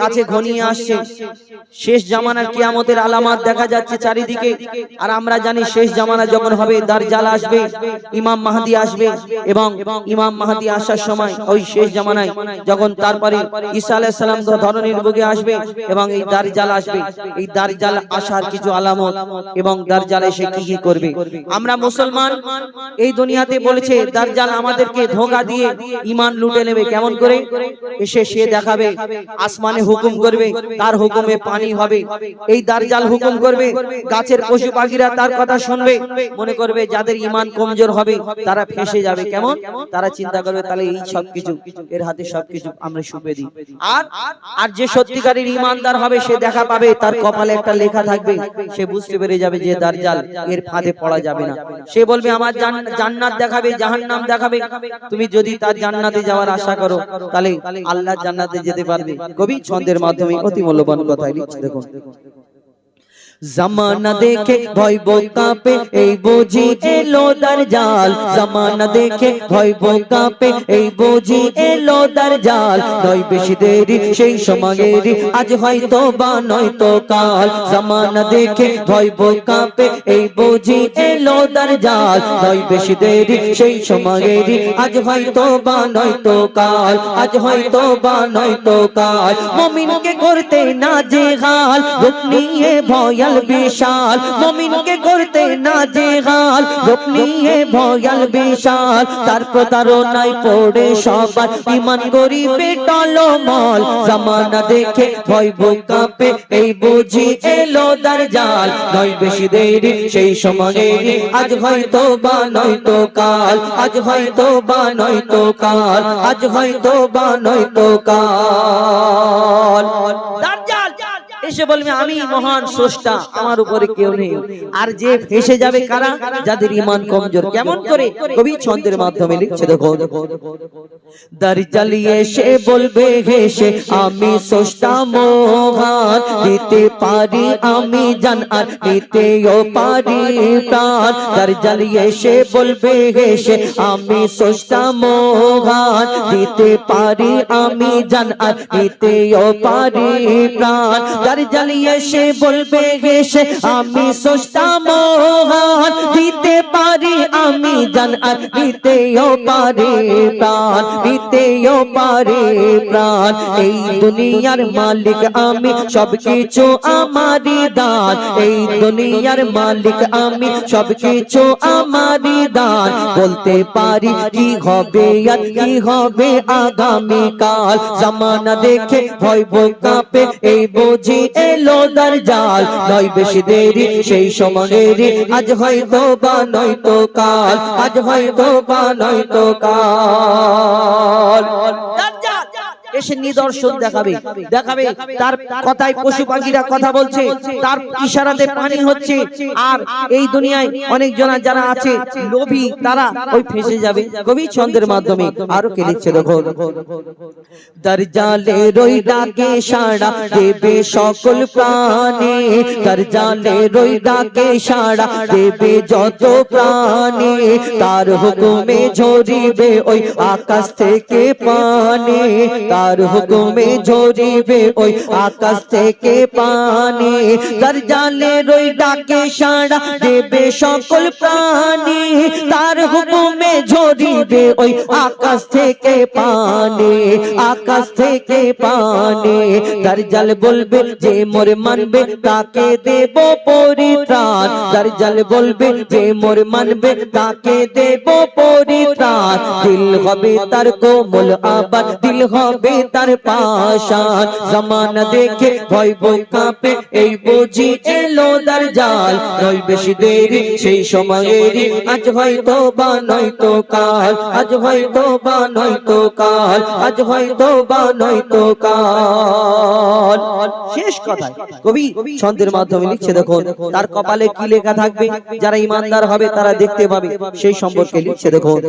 কাছে ঘনিয়ে আসছে। শেষ জামানার কিয়ামতের আলামত দেখা যাচ্ছে চারিদিকে। আর আমরা জানি শেষ জামানা যখন হবে দারজাল আসবে ইমাম মাহাদি আসবে এবং ইমাম মাহাদি আসার সময় ওই শেষ জামানায় যখন তারপরে ঈসা আলাইহিস সালাম ধরনের বুকে আসবে এবং এই দারজাল আসবে। এই দারজাল আসার কিছু আলামত এবং দারজাল এসে কি কি করবে? আমরা মুসলমান এই দুনিয়াতে বলেছে দারজাল আমাদেরকে ধোঁকা দিয়ে ইমান লুটে নেবে কেমন করে? এসে সে দেখাবে আসমানে হুকুম করবে, তার হুকুমে পানি হবে। এই দারজাল হুকুম করবে, গাছের পশু পাখিরা তার কথা শুনবে, মনে করবে যাদের ইমান কমজোর হবে, তারা ফেসে যাবে। কেমন? তারা চিন্তা করবে, তাহলে এই সব কিছু এর হাতে সব কিছু আমরা শুপে দিই। আর আর যে সত্যিকারের ইমানদার হবে, সে দেখা পাবে, তার কপালে একটা লেখা থাকবে, সে বুঝতে পেরে যাবে যে দারজাল এর ফাঁদে পড়া যাবে না। সে বলবে, আমার জান্নাত দেখাবে, জাহান্নাম দেখাবে। তুমি যদি তার জান্নাতে যাওয়ার আশা করো, তাহলে আল্লাহ জান্নাতে যেতে পারবে। কবি ছন্দের মাধ্যমে অতি মূল্যবান কথা লিখছে দেখুন। জামানা দেখে ভয় কাঁপে এই বুঝি এলো জাল। জামানা দেখে ভয় কাঁপে এই বুঝি এলো জাল। নয় বেশি দেরি সেই সমাগেরি আজ হয়তো বা নয়তো কাল। জামানা দেখে ভয় কাঁপে এই বুঝি এলো জাল। নয় বেশি দেরি সেই সমাগেরি আজ হয়তো বা নয়তো কাল। আজ হয়তো বা নয়তো কাল। মমিনকে করতে না যে হাল রূপ নিয়ে ভয়াল বিশাল মমিনকে করতে না যে হাল রূপ নিয়ে ভয়াল, বিশাল, তার প্রতারণায় পড়ে সবার ইমান গরিবে টলমল, জামানা দেখে ভয় কাঁপে। এই বুঝি এলো দারজাল, নয় বেশি দেরি, সেই সময়ে আজ হয়তো বা নয়তো কাল। আজ হয়তো বা নয়তো কাল, আজ হয়তো বা নয়তো কাল। এসে বলবে আমি মহান স্রষ্টা আমার উপরে কেউ নেই আর যে ফেসে যাবে কারা যাদের ইমান কমজোর কেমন করে কবি ছন্দের মাধ্যমে লিখছে দেখো দারজালি এসে বলবে হেসে আমি স্রষ্টা মহান দিতে পারি আমি জান আর নিতেও পারি প্রাণ দারজালি এসে বলবে হেসে আমি স্রষ্টা মহান দিতে পারি আমি জান আর নিতেও পারি প্রাণ দারজালি এসে বলবে হেসে আমি স্রষ্টা মহান, দিতে পারি আমি জান, আর নিতেও পারি প্রাণ নিতেও পারি প্রাণ। এই দুনিয়ার মালিক আমি, সবকিছু আমারই দান। এই দুনিয়ার মালিক আমি, সবকিছু আমারই দান। বলতে পারি কি হবে আর কি হবে আগামী কাল জামানা দেখে ভয় কাঁপে, এই বুঝি এলো জাল নয় বেশি দেরি, সেই সময়ের আজ হয়তো বা নয়তো কাল, আজ হয়তো বা নয়তো কাল। এসে নিদর্শন দেখাবে দেখাবে। তার কথায় পশু পাখিরা কথা বলছে, তার ইশারাতে পানি হচ্ছে। আর এই দুনিয়ায় অনেক জনা যারা আছে, লোভী তারা ওই ফেসে যাবে কবি ছন্দের মাধ্যমে। আরও কে লিখছে দেখো। দরজালে রই ডাকে সাড়া, দেবে সকল প্রাণী। দরজালে রই ডাকে সাড়া, দেবে যত প্রাণী। তার হুকুমে ঝরিবে ওই আকাশ থেকে পানি। তার হুকুমে ঝরিবে ওই আকাশ থেকে পানি। দরজালে রই ডাকে সাড়া দেবে সকল প্রাণী। তার হুকুমে ঝরিবে ওই আকাশ থেকে পানি, আকাশ থেকে পানি। দরজাল বলবে যে মোর মানবে, তাকে দেব পরিত্রাণ। দরজাল বলবে যে মোর মানবে, তাকে দেব পরিত্রাণ। দিল হবে তার কোমল আবার, দিল হবে তার পাশান জামানা দেখে ভয় বই কাঁপে, এই বুঝি এলো দরজাল। নয় বেশি দেরি, সেই সময়েরই আজ হয়তো বা নয়তো কাল। আজ হয়তো বা নয়তো কাল, আজ হয়তো বা নয়তো কাল। শেষ কথা কবি ছন্দের মাধ্যমে লিখছে দেখুন, তার কপালে কি লেখা থাকবে? যারা ইমানদার হবে, তারা দেখতে পাবে। সেই সম্পর্কে লিখছে দেখুন,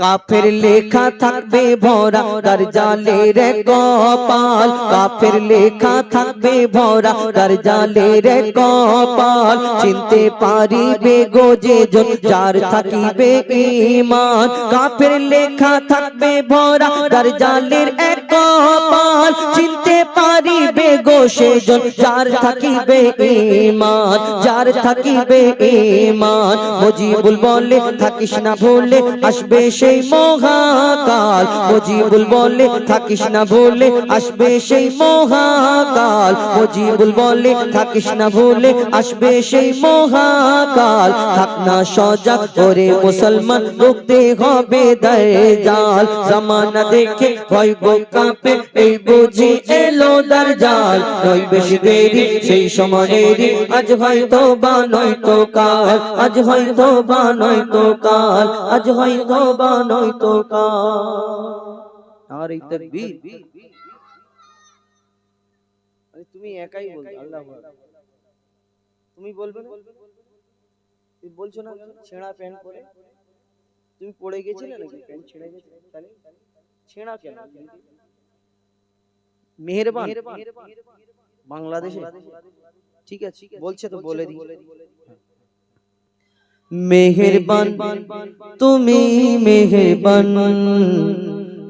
কাফের লেখা থাকবে ভরা, তার জালে রে কপাল, কাফের লেখা থাকবে ভরা। তার রে কপাল, চিনতে পারিবে গো যে যার থাকিবে ইমান কাফের লেখা থাকবে ভরা তার জালের এক কপাল, চিনতে পারিবে গো সেজন, যার থাকিবে ইমান যার থাকিবে ইমান মজিবুল বলে, থাকিস না ভুলে, আসবে সেই মহাকাল। মজিবুল বলে থাকিস না ভুলে আসবে সেই মহাকাল। মজিবুল বলে থাকিস না ভুলে আসবে সেই মহাকাল। থাক না সজাগ করে মুসলমান রুখতে হবে দাজ্জাল জামানা দেখে ভয় কাঁপে, এই বুঝি এলো দাজ্জাল নই বেশি দেরি, সেই সময়েরই। আজ হয়তো বা নয়তো কাল। আজ হয়তো বা নয়তো কাল। আজ হয়তো বা নয়তো কাল। আর এই তাকবীর। আরে তুমি একাই বল আল্লাহ তুমি বলবে না? তুমি বলছো না ছেঁড়া প্যান্ট পরে? তুমি পড়ে গেছিলে নাকি? প্যান্ট ছেড়ে গেছে? তাহলে ছেঁড়া কেন? মেহেরবান। বাংলাদেশে। ঠিক আছে বলছে তো বলে দিই। মেহেরবান তুমি মেহেরবান।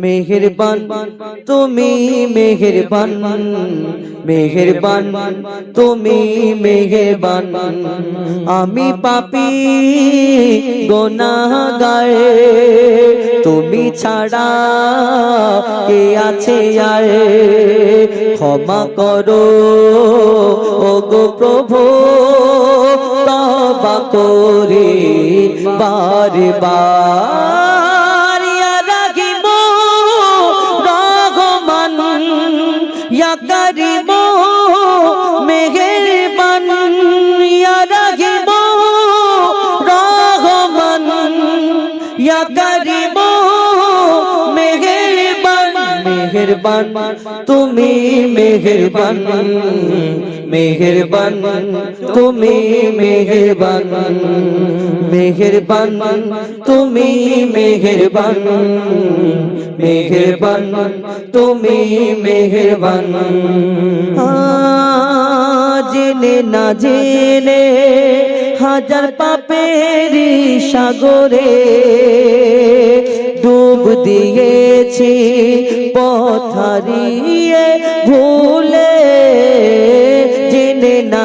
মেহেরবান, তুমি মেহেরবান মেহেরবান, তুমি মেহেরবান। আমি পাপি গোনাগার, তুমি ছাড়া কে আছে আর? ক্ষমা করো ও গো প্রভু তবা করে বারে বার মেহেরবান ইয়া রাহিম রহমান ইয়া করিম মেহেরবান মেহেরবান তুমি মেহেরবান। মেহেরবান, তুমি মেহেরবান। মেহেরবান, তুমি মেহেরবান। মেহেরবান, তুমি মেহেরবান। জেনে না জেনে হাজার পাপের সাগরে ডুব দিয়েছি পথারিয়ে ভুলে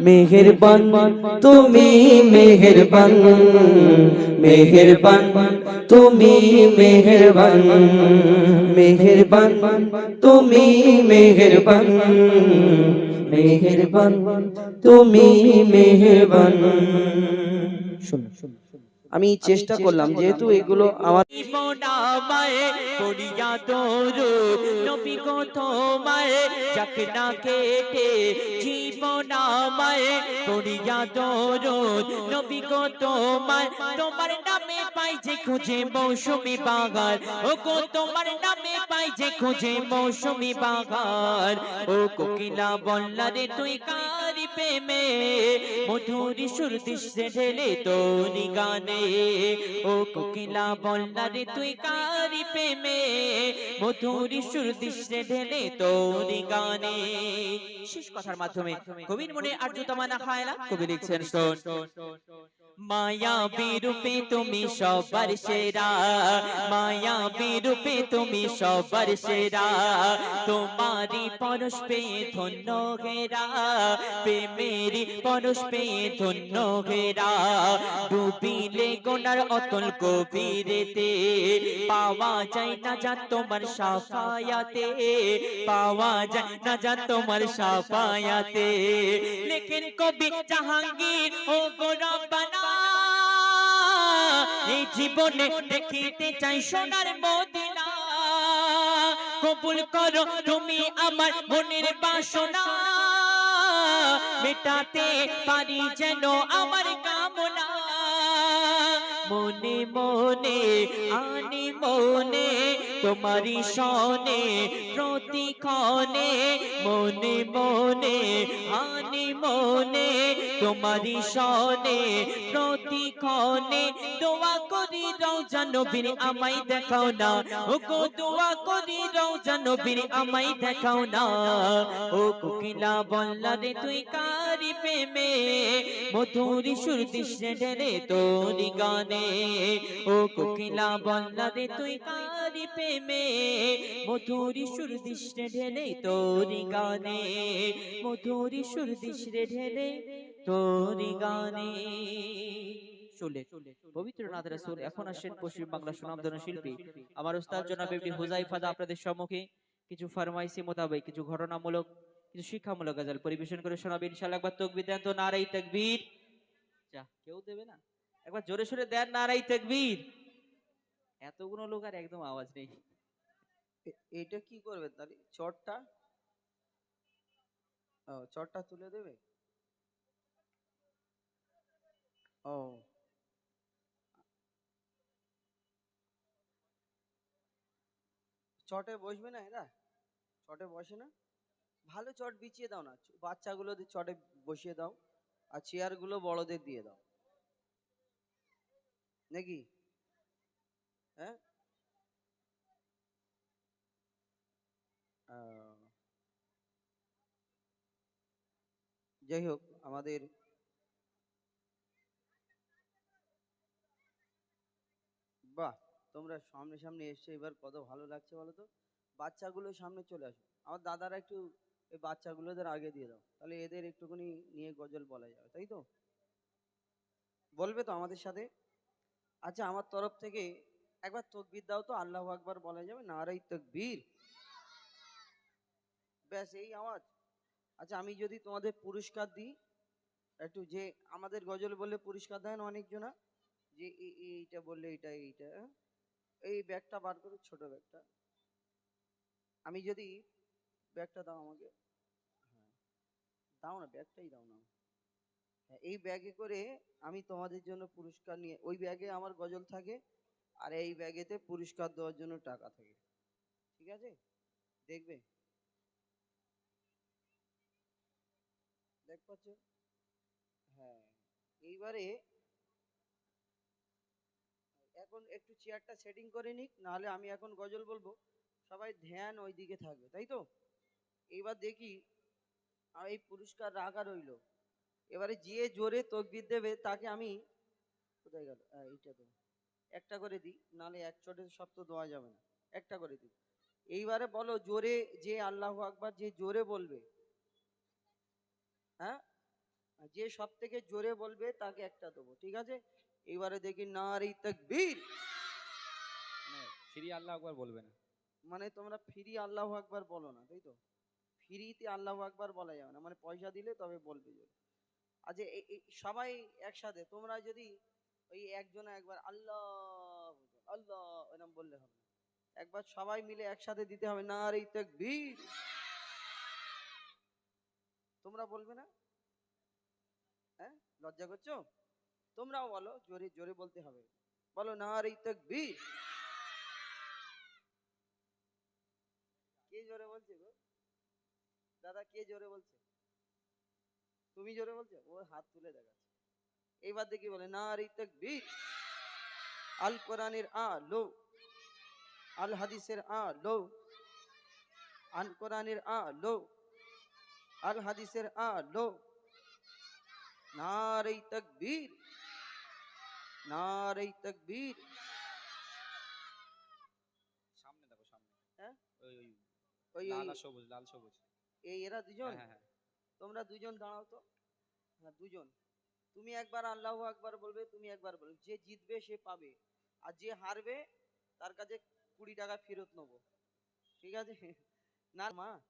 মেহেরবান তুমি মেহেরবান মেহেরবান তুমি মেহেরবান মেহেরবান তুমি মেহেরবান মেহেরবান তুমি মেহেরবান। শুনুন আমি চেষ্টা করলাম যেহেতু এগুলো আমার তোমার নামে পাই যে খুঁজে মৌসুমি বাগান। ও গো তোমার নামে পাই যে খুঁজে মৌসুমি বাগান। ও কোকিলা বল্লা রে তুই কারি প্রেমে মধুরি সুর দিশে ঢেলে তোরি গানে ও কোকিলা বল্লা রে তুই কারি প্রেমে মধুরি সুর দিশে ঢেলে তোরি গানে শেষ কথার মাধ্যমে কবির মনে আর্যতমা না কবি লিখছেন মায়া বিরূপে তুমি সবার সেরা। মায়া বিরূপে তুমি সবার সেরা। তোমারি পরশ পেয়ে ধন্য ঘেরা। প্রেমেরি পরশ পেয়ে ধন্য ঘেরা। ডুবিলে গোনার অতল গভীরেতে। পাওয়া যায় না যা তোমার সাফায়াতে, পাওয়া যায় না যা তোমার সাফায়াতে। লেখেন কবি জাহাঙ্গীর, ও এই জীবনে দেখিতে চাই সোনার মদিনা। কবুল করো তুমি আমার মনের বাসনা, মেটাতে পারি যেন আমার মনে মনে আনি মনে তোমারি সনে প্রতিক্ষণে মনে মনে আনি মনে তোমারি সনে প্রতিক্ষণে দোয়া করি রওজা নবীর আমায় দেখাও না। ও গো দোয়া করি রওজা নবীর আমায় দেখাও না। ও কোকিলা বললা রে তুই কারি প্রেমে মধুর সুর দিশে ঢেলে তোরি গানে ও কোকিলা বললা রে তুই কারি প্রেমে? মধুর সুর দিশে ঢেলে তোরি গানে। মধুর সুর দিশে ঢেলে তোরি গানে। পশ্চিম বাংলা শিল্পী। আমার আপনাদের সম্মুখে কিছু মোতাবেক, কিছু কিছু শিক্ষামূলক পরিবেশন করে শোনাবেন তকবীর দেন তো কেউ দেবে না? একবার জোরে সোরে দেন নারাই তাকবীর। এতগুলো লোক আর একদম আওয়াজ নেই। এটা কি করবে তাহলে? চটটা? ও, চটটা তুলে দেবে? ও। চটে বসবে না এরা? চটে বসে না? ভালো চট বিছিয়ে দাও না। বাচ্চাগুলোদের চটে বসিয়ে দাও। আর চেয়ারগুলো বড়দের দিয়ে দাও। নাকি? হ্যাঁ? যাই হোক, আমাদের বাহ, তোমরা সামনে সামনে এসছো, এবার কত ভালো লাগছে বলো তো? বাচ্চাগুলো সামনে চলে আসো। আমার দাদারা একটু এই বাচ্চাগুলোদের আগে দিয়ে দাও, তাহলে এদের একটুখানি নিয়ে গজল বলা যাবে, তাই তো? বলবে তো আমাদের সাথে? আচ্ছা আমার তরফ থেকে একবার তকবির দাও তো, আল্লাহ আকবার বলা যাবে। নারাই তকবীর। ব্যাস, এই আওয়াজ। আচ্ছা আমি যদি তোমাদের পুরস্কার দিই, একটু যে আমাদের গজল বলে পুরস্কার দেন অনেকজনা, যে এই- এই- এইটা বললে এইটা এইটা? এই ব্যাগটা বার করো, ছোট ব্যাগটা। আমি যদি ব্যাগটা দাও আমাকে। হ্যাঁ। দাও না, ব্যাগটাই দাও না। এই ব্যাগে করে আমি তোমাদের জন্য পুরস্কার নিয়ে, ওই ব্যাগে আমার গজল থাকে আর এই ব্যাগেতে পুরস্কার দেওয়ার জন্য টাকা থাকে। ঠিক আছে? দেখবে? দেখ পাচ্ছ? হ্যাঁ এইবারে এখন একটু চেয়ারটা সেটিং করে নিক, নাহলে আমি এখন গজল বলব। সবাই ধ্যান ওই দিকে থাকবে, তাই তো? এইবার দেখি, আর এই পুরস্কার রাখা রইল। এবারে যে জোরে তকবির দেবে তাকে আমি কোথায় গেল? এইটা দেবো। একটা করে দিই নাহলে এক চটে সব তো দেওয়া যাবে না। একটা করে দিই। এইবারে বলো জোরে যে আল্লাহ আকবার যে জোরে বলবে হ্যাঁ? যে সব থেকে জোরে বলবে তাকে একটা দেবো ঠিক আছে? এবারে দেখি নারী তকবীর। মানে ফিরি আল্লাহ একবার বলবে না। মানে তোমরা ফ্রি আল্লাহ আকবার বলো না তাই তো? ফ্রিতে আল্লাহ আকবার বলা যাবে না। মানে পয়সা দিলে তবে বলবে জোরে। এই সবাই একসাথে, তোমরা যদি ওই একজন একবার আল্লাহ আল্লাহ এরকম বললে হবে একবার সবাই মিলে একসাথে দিতে হবে, নারী তকবীর। তোমরা বলবে না? হ্যাঁ? লজ্জা করছ? তোমরাও বলো, জোরে জোরে বলতে হবে। বলো, নারী তকবীর। কে জোরে বলছে গো? দাদা, কে জোরে বলছে? তুমি জোরে বলছো? ও হাত তুলে দেখাচ্ছে। এইবার দেখি বলে নারী তকবীর। আল কোরআনের আলো আল হাদিসের আলো আল কোরআনের আলো আল হাদিসের আলো। নারী তকবীর নারী তকবীর। সামনে দেখো সামনে। হ্যাঁ? ওই ওই ওই লাল সবুজ লাল সবুজ। এই এরা দুজন? হ্যাঁ হ্যাঁ। তোমরা দুজন দাঁড়াও তো। হ্যাঁ দুজন তুমি একবার আল্লাহ একবার বলবে, তুমি একবার বলবে। যে জিতবে, সে পাবে। আর যে হারবে, তার কাছে কুড়ি টাকা ফেরত নেব। ঠিক আছে? না মা